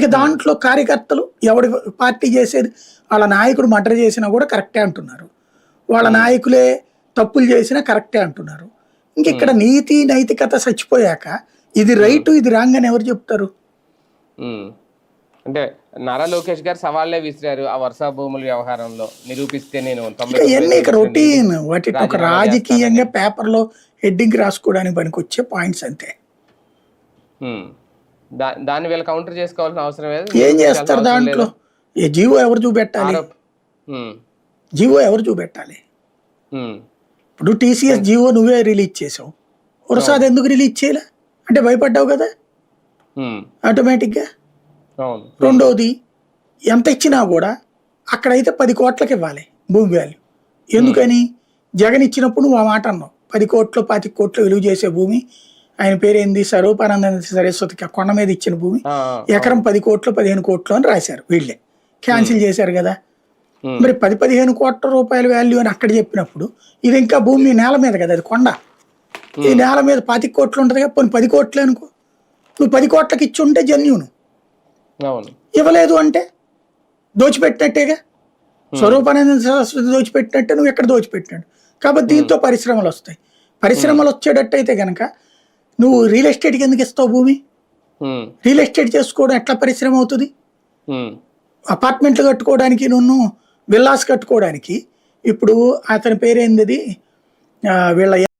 ఇక దాంట్లో కార్యకర్తలు ఎవడి పార్టీ చేసేది వాళ్ళ నాయకుడు మర్డర్ చేసినా కూడా కరెక్టే అంటున్నారు. వాళ్ళ నాయకులే తప్పులు చేసినా కరెక్టే అంటున్నారు. ఇంక ఇక్కడ నీతి నైతికత చచ్చిపోయాక ఇది రైట్ ఇది రాంగ్ అని ఎవరు చెప్తారు. అంటే నారా లోకేష్ గారు సవాళ్ళే విసిరారు ఆ వర్ష భూముల వ్యవహారంలో. నిరూపిస్తే నేను ఇక ఇవన్నీ రొటీన్ వాటి ఒక రాజకీయంగా పేపర్లో హెడ్డింగ్ రాసుకోవడానికి పనికొచ్చే పాయింట్స్ అంతే. దాన్ని వీళ్ళు కౌంటర్ చేసుకోవాల్సిన అవసరం లేదు. ఏం చేస్తారు దాంట్లో? జీవో ఎవరు చూపెట్టాలి. జీవో ఎవరు చూపెట్టాలి. ఇప్పుడు టీసీఎస్ జీవో నువ్వే రిలీజ్ చేసావు. ప్రసాద్ ఎందుకు రిలీజ్ చేయలే? అంటే భయపడ్డావు కదా. ఆటోమేటిక్గా రెండోది ఎంత ఇచ్చినా కూడా అక్కడైతే పది కోట్లకి ఇవ్వాలి భూమి వాల్యూ ఎందుకని? జగన్ ఇచ్చినప్పుడు నువ్వు ఆ మాట అన్నావు. పది కోట్లు పాతి కోట్లు విలువ చేసే భూమి ఆయన పేరేంది స్వరూపానంద సరస్వతికి ఆ కొండ మీద ఇచ్చిన భూమి. ఎకరం పది కోట్లు పదిహేను కోట్లు అని రాశారు వీళ్ళే. క్యాన్సిల్ చేశారు కదా. మరి పది పదిహేను కోట్ల రూపాయల వాల్యూ అని అక్కడ చెప్పినప్పుడు ఇది ఇంకా భూమి నేల మీద కదా అది కొండ. ఈ నేల మీద పాతి కోట్లు ఉంటుంది కదా పోనీ పది కోట్లు అనుకో. నువ్వు పది కోట్లకి ఇచ్చి ఉంటే జన్యును ఇవ్వలేదు అంటే దోచిపెట్టినట్టేగా. స్వరూపానంద సరస్వతి దోచిపెట్టినట్టే నువ్వు ఎక్కడ దోచిపెట్టినాడు? కాబట్టి దీంతో పరిశ్రమలు వస్తాయి. పరిశ్రమలు వచ్చేటట్టయితే కనుక నువ్వు రియల్ ఎస్టేట్కి ఎందుకు ఇస్తావు భూమి. రియల్ ఎస్టేట్ చేసుకోవడం ఎట్లా పరిశ్రమ అవుతుంది. అపార్ట్మెంట్లు కట్టుకోవడానికి నువ్వు విల్లాస్ కట్టుకోవడానికి ఇప్పుడు అతని పేరేంది వీళ్ళ